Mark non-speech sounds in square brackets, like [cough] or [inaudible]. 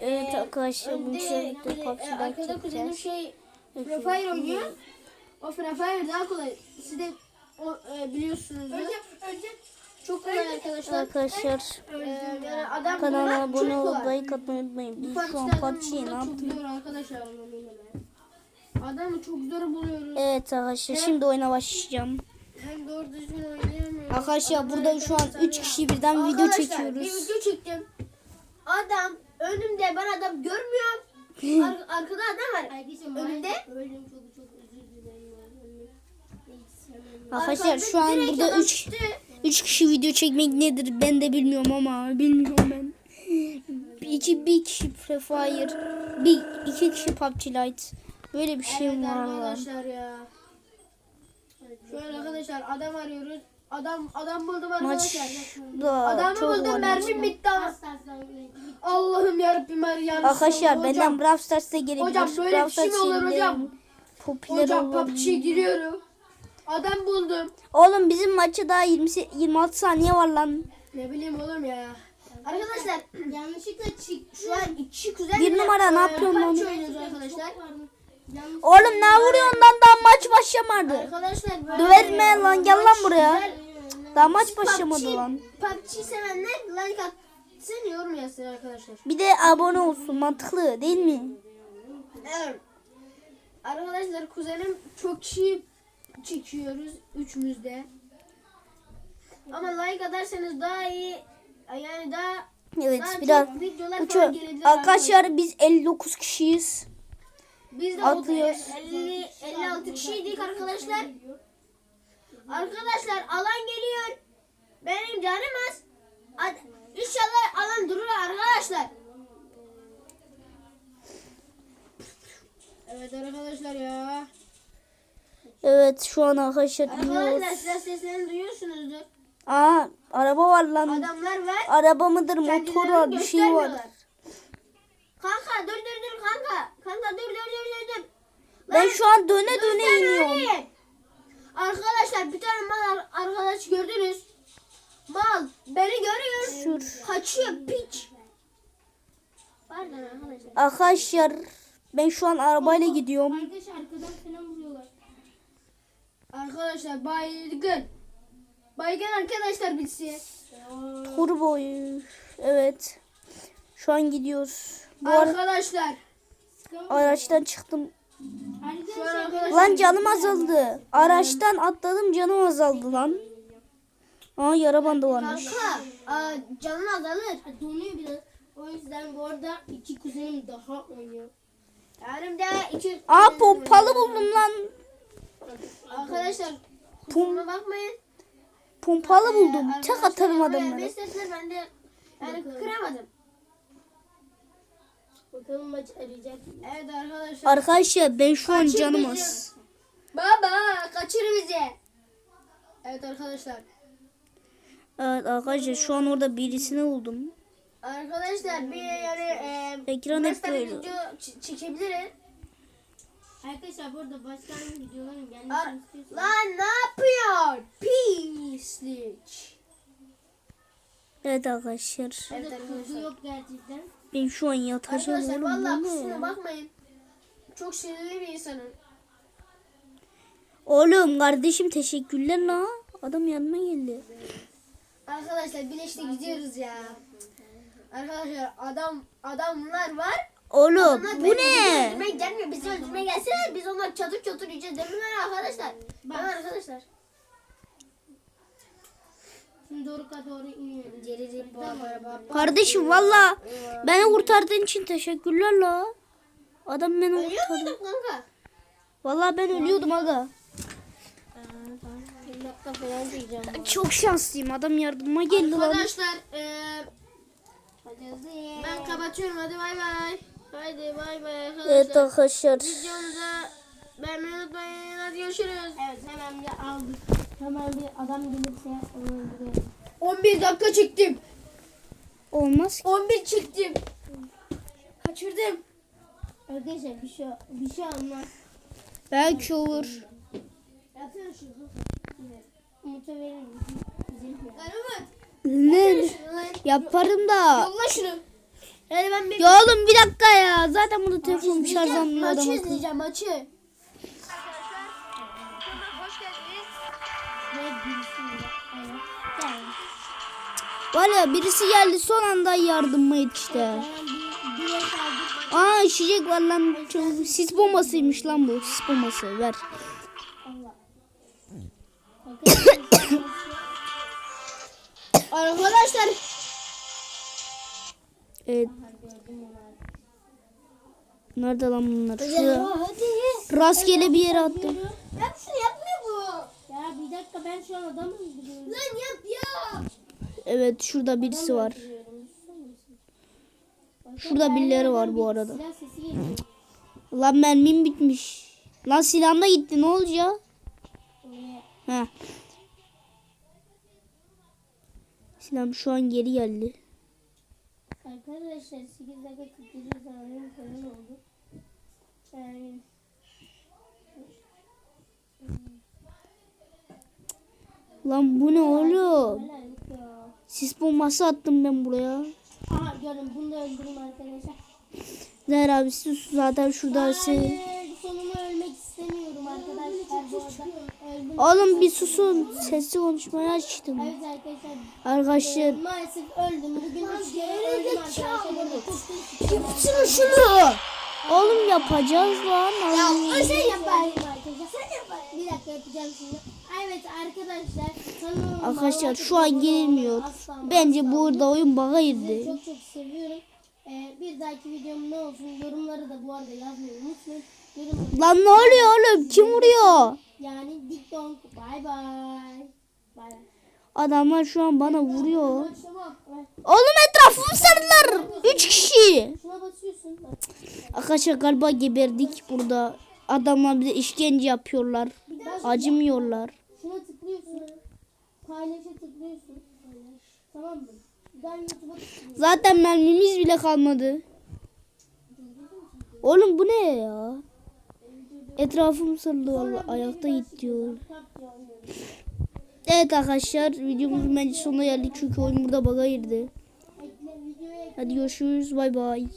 Evet arkadaşlar bu Önde içerikte bir de, PUBG e, Lite Arkada kuzenim çekeceğiz. şey Free Fire oynuyor. O Free Fire daha kolay. Siz de o, e, biliyorsunuz. Önce, önce Çok kolay arkadaşlar. Arkadaşlar E, yani adam kanala abone olup like atmayı unutmayın. Biz şu an PUBG'den PUBG'yi ne yaptık? arkadaşlar. Adamı çok zor buluyoruz. Evet arkadaşlar şimdi oyuna başlayacağım. Hem doğru düzgün oynayamıyoruz. Arkadaşlar burada şu an 3 kişi birden video Arkadaşlar, Bir çekiyoruz. video çektim. Adam önümde ben adam görmüyorum. Ar- arkada adam var. Önümde. Öldüm çok çok özür dilerim. Arkadaşlar şu an burada adam 3 çıktı. 3 kişi video çekmek nedir ben de bilmiyorum ama bilmiyorum ben. İki, bir kişi Free Fire, bir iki kişi PUBG Lite. Böyle bir şey Evet var. arkadaşlar ya. Şöyle arkadaşlar adam arıyoruz. Adam adam buldum Maç arkadaşlar. da Adamı çok buldum mermim bitti Allah'ım yarabbim her yanlış. Arkadaşlar oldu. benden Brawl Stars'a gelebilir. Hocam böyle Brawl bir şey mi olur hocam? Popüler hocam olabilir. PUBG'ye giriyorum. Adam buldum. Oğlum bizim maçta daha 20 26 saniye var lan. Ne bileyim oğlum ya. Arkadaşlar [clears throat] Yanlışlıkla çıktı. şu an iki kuzen Bir numara, ne yapıyorsun lan? Arkadaşlar. Oğlum ne vuruyorsun lan daha maç başlamadı. Arkadaşlar Döverme lan gel lan buraya. güzel. Daha maç PUBG başlamadı lan. PUBG sevenler like atsın yorum yazsın arkadaşlar. Bir de abone olsun mantıklı değil mi? Evet. Arkadaşlar kuzenim çok kişi çekiyoruz üçümüz de. Ama like atarsanız daha iyi yani daha Evet daha biraz. çok videolar Uçu. falan gelebilir Arkadaşlar biz 59 kişiyiz. Biz de atıyoruz. 50 56 kişiydik arkadaşlar. Arkadaşlar alan geliyor. Benim canım az. Hadi, İnşallah alan durur arkadaşlar. Evet arkadaşlar ya. Evet şu an arkadaşlar Arkadaşlar iniyoruz. size seslerini duyuyorsunuzdur. Aa araba var lan. Adamlar var. Araba mıdır motor var bir şey var. Kanka dur dur dur kanka. Kanka dur dur dur dur dur. Ben Lan, şu an döne döne iniyorum. Arkadaşlar. Ben şu an arabayla gidiyorum. Arkadaş arkadan falan vuruyorlar. Arkadaşlar baygın. Baygın arkadaşlar bilsin. Turboyu. Evet. Şu an gidiyoruz. Bu Arkadaşlar. araçtan çıktım. Arkadaşlar. Lan canım azaldı. Araçtan atladım canım azaldı lan. Aa yara bandı varmış. Kanka canın azalır. donuyor biraz. O yüzden bu arada iki kuzenim daha oynuyor. Yarın da iki... Aa pompalı buldum lan. Arkadaşlar kusuruma bakmayın. pompalı buldum. Ee, Tek atarım sesler ben de yani kıramadım. Bakalım maç arayacak. Evet arkadaşlar. Arkadaşlar ben şu an Kaçır canım bizi. az. Baba kaçır bizi. Evet arkadaşlar. Evet arkadaşlar şu an orada birisini buldum. Arkadaşlar bir yani e, Ekran bir böyle. video çekebiliriz. Arkadaşlar bu arada başka videoların Ar- gelmesini istiyorsanız. Lan ne yapıyor? Pislik. Evet arkadaşlar. Evet Burada arkadaşlar. yok gerçekten. Ben şu an yatacağım Arkadaşlar oğlum. kusuruma ya? bakmayın. Çok sinirli bir insanım. Oğlum kardeşim teşekkürler la. Adam yanıma geldi. Arkadaşlar bileşte gidiyoruz ya. Arkadaşlar adam adamlar var. Oğlum Adamlar bu bizi ne? Öldürmeye gelmiyor. Bizi öldürmeye gelseler biz onlar çatır çatır yiyeceğiz değil mi lan arkadaşlar? Bak. Mi arkadaşlar? Şimdi Doruk'a doğru iniyoruz. Geri bu araba. Kardeşim valla beni kurtardığın için teşekkürler la. Adam beni Ölüyor kurtardı. muydun kanka? Valla ben ölüyordum aga. Bir dakika falan diyeceğim. Çok şanslıyım adam yardıma geldi lan. Arkadaşlar eee ben kapatıyorum hadi bay bay. Haydi bay bay arkadaşlar. Evet arkadaşlar. Videomuza beğenmeyi unutmayın. Hadi görüşürüz. Evet hemen bir aldık. Hemen bir adam gelirse onu öldürelim. 11 dakika çektim. Olmaz ki. 11 çektim. Kaçırdım. Arkadaşlar bir şey bir şey olmaz. Belki olur. Yapsana şunu. Umut'a verir misin? Güzel. Karamat. Ne? Yaparım da. Yolla şunu. Yani ben bir Ya oğlum bir dakika ya. Zaten burada telefon şarj maçı almıyor akıllı. izleyeceğim maçı. Var. Ya birisi geldi son anda yardıma yetişti. Aa içecek var lan. Sis bombasıymış lan bu. Sis bombası ver. Arkadaşlar, Artık. Nerede lan bunlar? Ya hadi. Rastgele bir yere attım. Yap şunu yapmıyor bu. Ya bir dakika ben şu an adamı öldürüyorum. Lan yap ya. Evet şurada birisi var. Mısın? Şurada birileri var bu arada. Lan mermim bitmiş. Lan silahım da gitti ne olacak? Heh. Silahım şu an geri geldi. Arkadaşlar 8 dakika 47 saniye falan oldu. Yani Lan bu ne oğlum? Sis bombası attım ben buraya. Aha gördüm bunu da öldürürüm arkadaşlar. Zehra abi sus zaten şurada şey. Hayır sonuma ölmek istemiyorum arkadaşlar bu arada. Oğlum bir susun. Sesli konuşmayı açtım. Evet arkadaşlar Arkadaşlar. maalesef öldüm. Bugün üç kere öldüm arkadaşlar. Değişik. Şunu şunu. Oğlum yapacağız lan. Ya Ay. sen yapayım arkadaşlar. Sen yapayım. Bir dakika yapacağım şimdi. Evet arkadaşlar. Arkadaşlar şu an gelmiyor. Bence burada oyun baga girdi. çok çok seviyorum. Ee, bir dahaki videom ne olsun yorumları da bu arada yazmayı unutmayın. Lan ne oluyor oğlum? Kim vuruyor? yani bay. Bay bay. Adamlar şu an bana vuruyor. Oğlum etrafımı sardılar. Üç kişi. Arkadaşlar galiba geberdik burada. Adamlar bize işkence yapıyorlar. Acımıyorlar. Şuna tıklıyorsun. Paylaşa tıklıyorsun. Tamam mı? Zaten mermimiz bile kalmadı. Oğlum bu ne ya? Etrafım sarıldı valla. Ayakta git diyor. Evet arkadaşlar videomuzun bence sonuna geldik çünkü oyun burada baga girdi. Hadi görüşürüz bay bay.